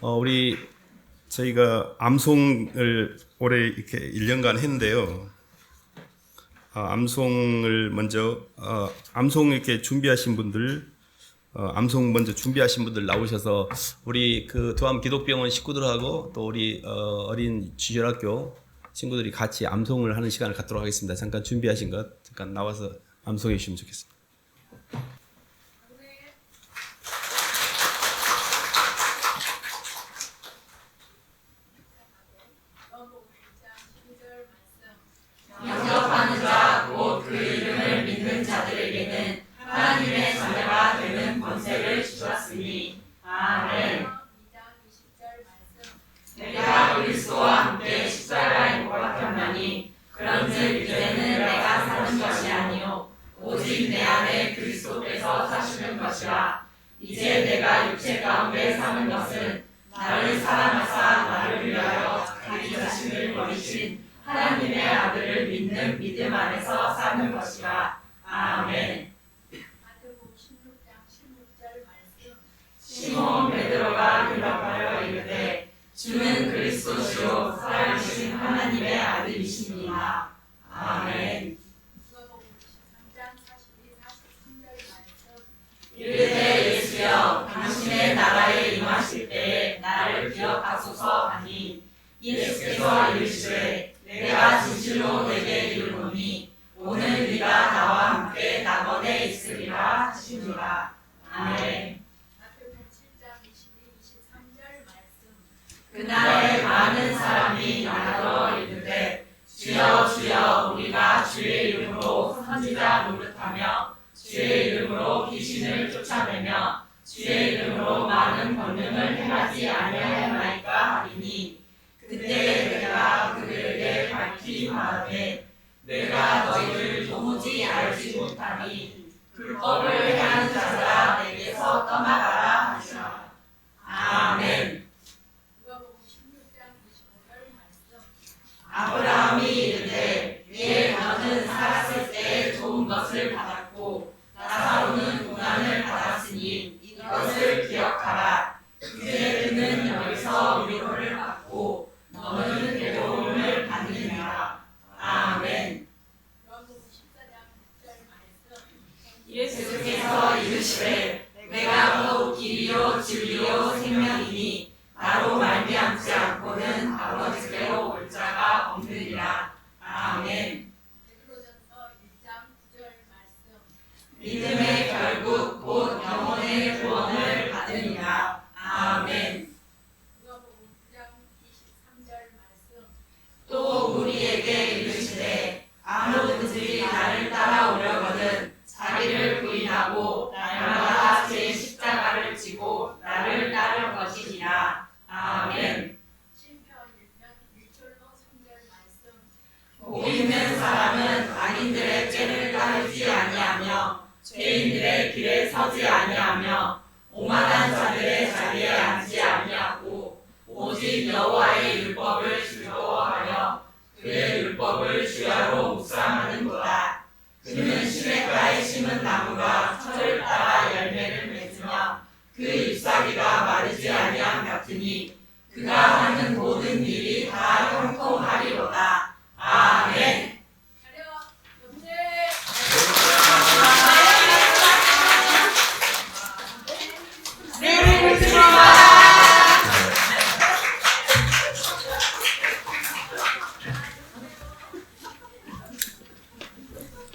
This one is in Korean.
어, 우리 저희가 암송을 올해 이렇게 1년간 했는데요. 아, 암송을 먼저 어, 암송 이렇게 준비하신 분들 어, 암송 먼저 준비하신 분들 나오셔서 우리 그 도암 기독병원 식구들하고 또 우리 어, 어린 지혈학교 친구들이 같이 암송을 하는 시간을 갖도록 하겠습니다. 잠깐 준비하신 것 잠깐 나와서 암송해 주시면 좋겠습니다. 오직 내 안에 그리스도께서 사시는 것이라. 이제 내가 육체 가운데 사는 것은 나를 사랑하사 나를 위하여 자기 자신을 버리신 하나님의 아들을 믿는 믿음 안에서 사는 것이라. 아멘. 마태복음 16장 16절 말씀 시몬 베드로가 대답하여 이르되 주는 그리스도시요 살아계신 하나님의 아들 예수께서 이르시되 내가 진실로 내게 이르노니 오늘 네가 나와 함께 낙원에 있으리라 하시니라. 아멘. 마태복음 7장 22, 23절 말씀 그날에 많은 사람이 나더러 이르되 주여 주여 우리가 주의 이름으로 선지자 노릇하며 주의 이름으로 귀신을 쫓아내며 주의 이름으로 많은 권능을 행하지 아니하였나이까 하리니 말하되 내가 너희를 도무지 알지 못하니 불법을 행하는 자가 내게서 떠나가라 하시라. 아멘. 누가복음 16장 25절 말씀 아브라함이 이르되 예 너는 살았을 때 좋은 것을 받았고 나사로는 고난을 받았으니 이것을 기억하라 예수께서 이르시되 내가 곧 길이요 진리요 생명이니 나를 따를 것이니라. 아멘. 심편 1편 1절로 3절 말씀 복 있는 사람은 악인들의 죄를 따르지 아니하며 죄인들의 길에 서지 아니하며 같으니 그가 하는 모든 일이 다 형통하리로다.